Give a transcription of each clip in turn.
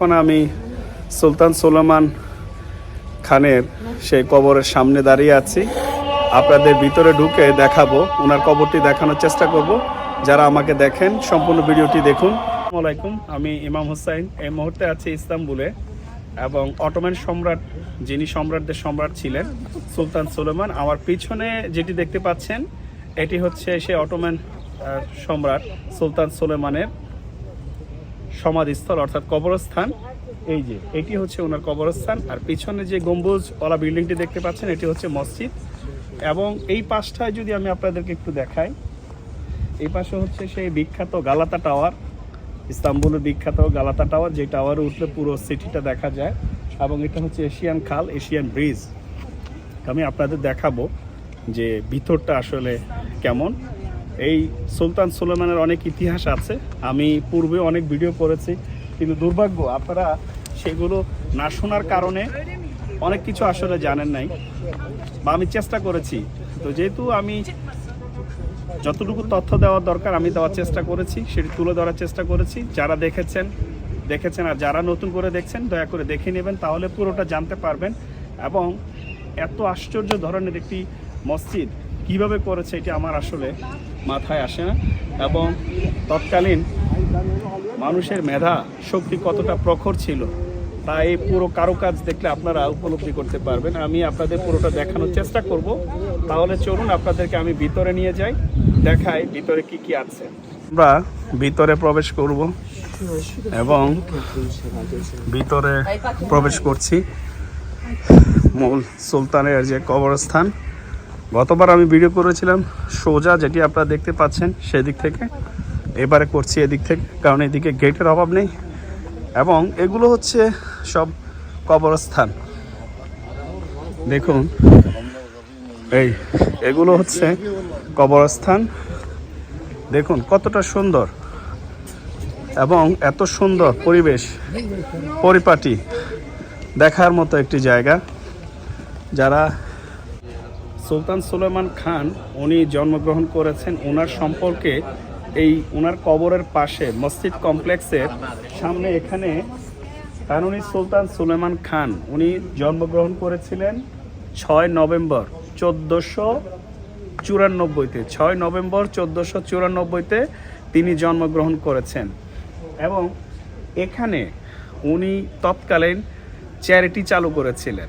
এখন আমি সুলতান সুলেমান খানের সেই কবরের সামনে দাঁড়িয়ে আছি। আপনাদের ভিতরে ঢুকে দেখাবো, ওনার কবরটি দেখানোর চেষ্টা করব। যারা আমাকে দেখেন, সম্পূর্ণ ভিডিওটি দেখুন। আলাইকুম, আমি ইমাম হুসাইন। এই মুহূর্তে আছি ইস্তাম্বুলে এবং অটোম্যান সম্রাট, যিনি সম্রাটদের সম্রাট ছিলেন, সুলতান সুলেমান, আমার পিছনে যেটি দেখতে পাচ্ছেন, এটি হচ্ছে সেই অটোম্যান সম্রাট সুলতান সুলেমানের সমাধিস্থল, অর্থাৎ কবরস্থান। এই যে, এটি হচ্ছে ওনার কবরস্থান। আর পিছনে যে গম্বুজ ওলা বিল্ডিংটি দেখতে পাচ্ছেন, এটি হচ্ছে মসজিদ। এবং এই পাশটায় যদি আমি আপনাদেরকে একটু দেখাই, এই পাশে হচ্ছে সেই বিখ্যাত গালাতা টাওয়ার। ইস্তাম্বুলের বিখ্যাত গালাতা টাওয়ার, যে টাওয়ারে উঠলে পুরো সিটিটা দেখা যায়। এবং এটা হচ্ছে এশিয়ান খাল, এশিয়ান ব্রিজ। আমি আপনাদের দেখাবো যে ভিতরটা আসলে কেমন। এই সুলতান সুলেমানের অনেক ইতিহাস আছে। আমি পূর্বে অনেক ভিডিও করেছি, কিন্তু দুর্ভাগ্য, আপনারা সেগুলো না শোনার কারণে অনেক কিছু আসলে জানেন নাই। বা আমি চেষ্টা করেছি। তো যেহেতু আমি যতটুকু তথ্য দেওয়ার দরকার, আমি দেওয়ার চেষ্টা করেছি, সেটি তুলে ধরার চেষ্টা করেছি। যারা দেখেছেন দেখেছেন আর যারা নতুন করে দেখছেন, দয়া করে দেখে নেবেন, তাহলে পুরোটা জানতে পারবেন। এবং এত আশ্চর্য ধরনের একটি মসজিদ কীভাবে করেছে এটি আমার আসলে মাথায় আসে না। এবং তৎকালীন মানুষের মেধা, শক্তি কতটা প্রখর ছিল, তা এই পুরো কারুকাজ দেখলে আপনারা উপলব্ধি করতে পারবেন। আমি আপনাদের পুরোটা দেখানোর চেষ্টা করব। তাহলে চলুন, আপনাদেরকে আমি ভিতরে নিয়ে যাই, দেখাই ভিতরে কি কি আছে। আমরা ভিতরে প্রবেশ করব এবং ভিতরে প্রবেশ করছি। মূল সুলতানের যে কবরস্থান গতবার আমি ভিডিও করেছিলাম সোজা, যেটি আপনারা দেখতে পাচ্ছেন সেদিক থেকে। এবারে করছি এদিক থেকে, কারণ এদিকে গেটের অভাব নেই। এবং এগুলো হচ্ছে সব কবরস্থান। দেখুন, এই, এগুলো হচ্ছে কবরস্থান। দেখুন, কতটা সুন্দর। এবং এত সুন্দর পরিবেশ, পরিপাটি দেখার মতো একটি জায়গা। যারা সুলতান সুলেমান খান, উনি জন্মগ্রহণ করেছেন। ওনার সম্পর্কে এই ওনার কবরের পাশে, মসজিদ কমপ্লেক্সের সামনে এখানে কানুনি সুলতান সুলেমান খান। উনি জন্মগ্রহণ করেছিলেন ছয় নভেম্বর চোদ্দোশো চুরানব্বইতে। ছয় নভেম্বর চোদ্দোশো চুরানব্বইতে তিনি জন্মগ্রহণ করেছেন। এবং এখানে উনি তৎকালীন চ্যারিটি চালু করেছিলেন।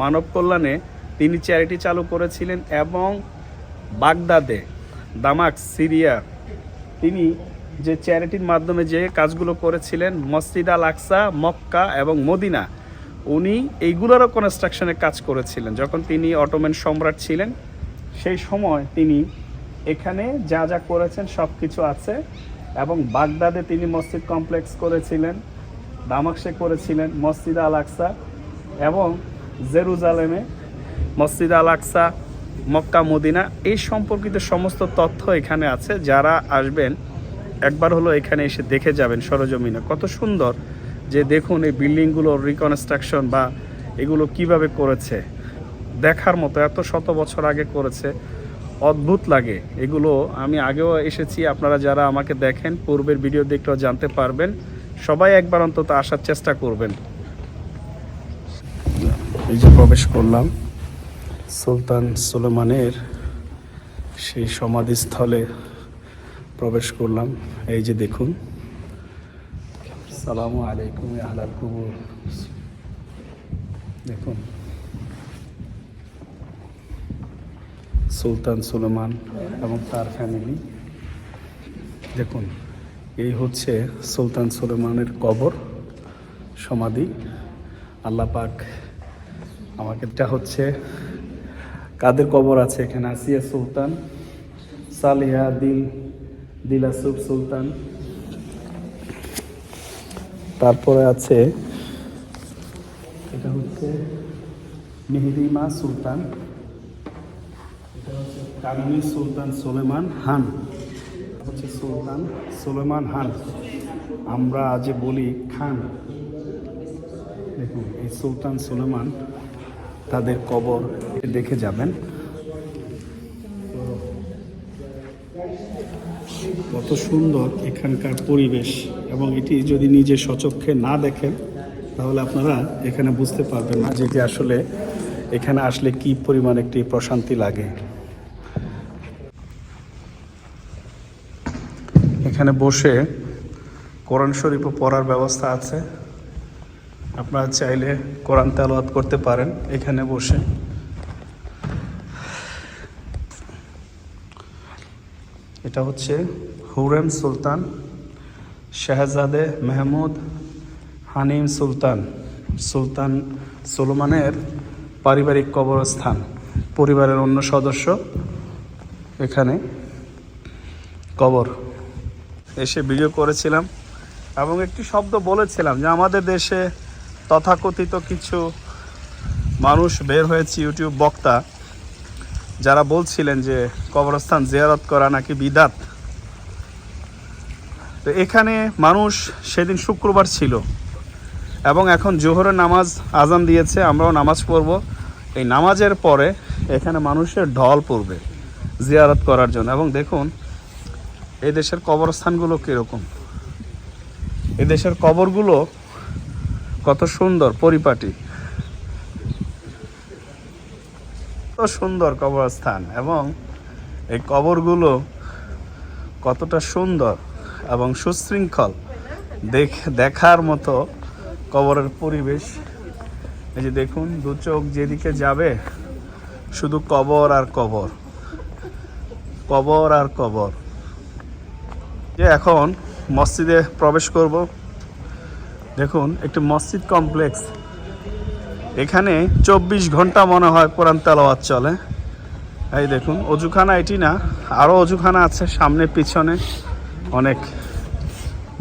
মানব কল্যাণে তিনি চ্যারিটি চালু করেছিলেন এবং বাগদাদে, দামাক, সিরিয়া, তিনি যে চ্যারিটির মাধ্যমে যে কাজগুলো করেছিলেন, মসজিদ আল আকসা, মক্কা এবং মদিনা, উনি এইগুলোরও কনস্ট্রাকশনের কাজ করেছিলেন। যখন তিনি অটোম্যান সম্রাট ছিলেন, সেই সময় তিনি এখানে যা যা করেছেন সব কিছু আছে এবং বাগদাদে তিনি মসজিদ কমপ্লেক্স করেছিলেন দামাকসে করেছিলেন মসজিদ আল আকসা এবং জেরুজালেমে মসজিদ আল আকসা মক্কা, মদিনা, এই সম্পর্কিত সমস্ত তথ্য এখানে আছে। যারা আসবেন, একবার হলো এখানে এসে দেখে যাবেন সরজমিনে। কত সুন্দর যে দেখুন এই বিল্ডিংগুলোর রিকনস্ট্রাকশন বা এগুলো কীভাবে করেছে। দেখার মতো, এত শত বছর আগে করেছে। অদ্ভুত লাগে। এগুলো আমি আগেও এসেছি, আপনারা যারা আমাকে দেখেন, পূর্বের ভিডিও দেখলেও জানতে পারবেন। সবাই একবার অন্তত আসার চেষ্টা করবেন। এই যে প্রবেশ করলাম। সুলতান সুলেমানের সেই সমাধিস্থলে প্রবেশ করলাম। এই যে দেখুন, সালামু আলাইকুম আহলাল কুবুর। দেখুন, সুলতান সুলেমান এবং তার ফ্যামিলি দেখুন, এই হচ্ছে সুলতান সুলেমানের কবর, সমাধি। আল্লাহ পাক আমাকে, এটা হচ্ছে কাদের কবর আছে এখানে? আসিয়া সুলতান, সালিহা, দিল দিলাসুফ সুলতান। তারপরে আছে, এটা হচ্ছে মেহরিমা সুলতান, এটা হচ্ছে সুলতান সুলেমান হান। হচ্ছে সুলতান সুলেমান হান। আমরা আজ বলি খান, দেখুন, এই সুলতান সুলেমান তাদের কবর দেখে যাবেন। কত সুন্দর এখানকার পরিবেশ এবং এটি যদি নিজে সচক্ষে না দেখেন, তাহলে আপনারা এখানে বুঝতে পারবেন না যে আসলে এখানে আসলে কি পরিমাণ একটি প্রশান্তি লাগে। এখানে বসে কোরআন শরীফও পড়ার ব্যবস্থা আছে। আপনারা চাইলে কোরআন তেলাওয়াত করতে পারেন এখানে বসে। এটা হচ্ছে হুরেম সুলতান, শাহজাদে মেহমুদ, হানিম সুলতান। সুলতান সুলমানের পারিবারিক কবরস্থান, পরিবারের অন্য সদস্য এখানে কবর। এসে ভিডিও করেছিলাম এবং একটি শব্দ বলেছিলাম যে আমাদের দেশে তথাকথিত কিছু মানুষ বের হয়েছে ইউটিউব বক্তা, যারা বলছিলেন যে কবরস্থান জিয়ারত করা নাকি বিদাত। তো এখানে মানুষ সেদিন শুক্রবার ছিল এবং এখন জোহরের নামাজ আজান দিয়েছে, আমরাও নামাজ পড়ব। এই নামাজের পরে এখানে মানুষের ঢল পড়বে জিয়ারত করার জন্য। এবং দেখুন এই দেশের কবরস্থানগুলো কীরকম? এই দেশের কবরগুলো কত সুন্দর পরিপাটি। কত সুন্দর কবরস্থান এবং এই কবরগুলো কতটা সুন্দর এবং সুশৃঙ্খল। দেখ, দেখার মতো কবরের পরিবেশ। এই যে দেখুন, দু চোখ যেদিকে যাবে, শুধু কবর আর কবর। কবর আর কবর। যে এখন মসজিদে প্রবেশ করব দেখুন, একটি মসজিদ কমপ্লেক্স। এখানে চব্বিশ ঘণ্টা মনে হয় কোরআন তেলাওয়াত চলে। এই দেখুন, অজুখানা এটি না আরও অজুখানা আছে সামনে পিছনে। অনেক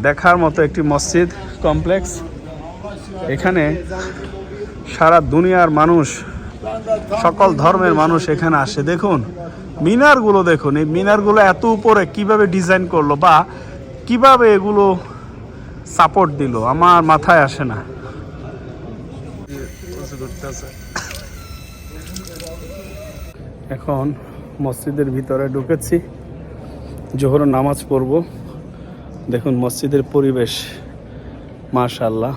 দেখার মতো একটি মসজিদ কমপ্লেক্স। এখানে সারা দুনিয়ার মানুষ, সকল ধর্মের মানুষ এখানে আসে। দেখুন, মিনারগুলো দেখুন, এই মিনারগুলো এত উপরে কীভাবে ডিজাইন করল বা কীভাবে এগুলো সাপোর্ট দিল, আমার মাথায় আসে না। এখন মসজিদের ভিতরে ঢুকেছি, জোহর নামাজ পড়ব। দেখুন মসজিদের পরিবেশ মাশাল্লাহ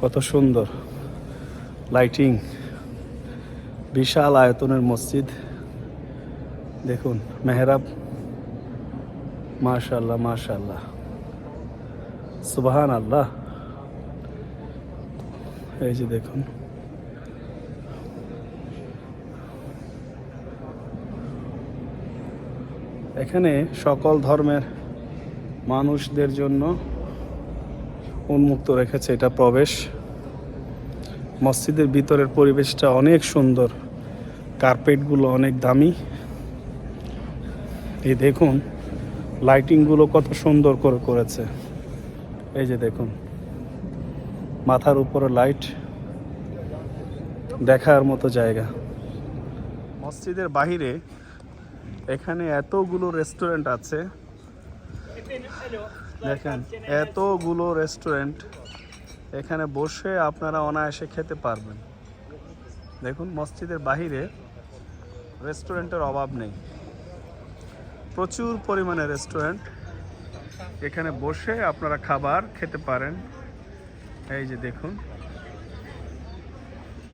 কত সুন্দর। লাইটিং বিশাল আয়তনের মসজিদ। দেখুন মেহরাব মাশাল্লাহ মাশাল্লাহ সুবাহান আল্লাহ এই যে দেখুন। এখানে সকল ধর্মের মানুষদের জন্য উন্মুক্ত রেখেছে এটা প্রবেশ। মসজিদের ভিতরের পরিবেশটা অনেক সুন্দর। কার্পেটগুলো অনেক দামি। এই দেখুন লাইটিংগুলো কত সুন্দর করে করেছে। এই যে দেখুন, মাথার উপরে লাইট দেখার মতো জায়গা। মসজিদের বাহিরে এখানে এতগুলো রেস্টুরেন্ট আছে। দেখেন, এতগুলো রেস্টুরেন্ট এখানে বসে আপনারা অনায়াসে খেতে পারবেন। দেখুন, মসজিদের বাহিরে রেস্টুরেন্টের অভাব নেই। প্রচুর পরিমাণে রেস্টুরেন্ট এখানে বসে আপনারা খাবার খেতে পারেন। এই যে দেখুন।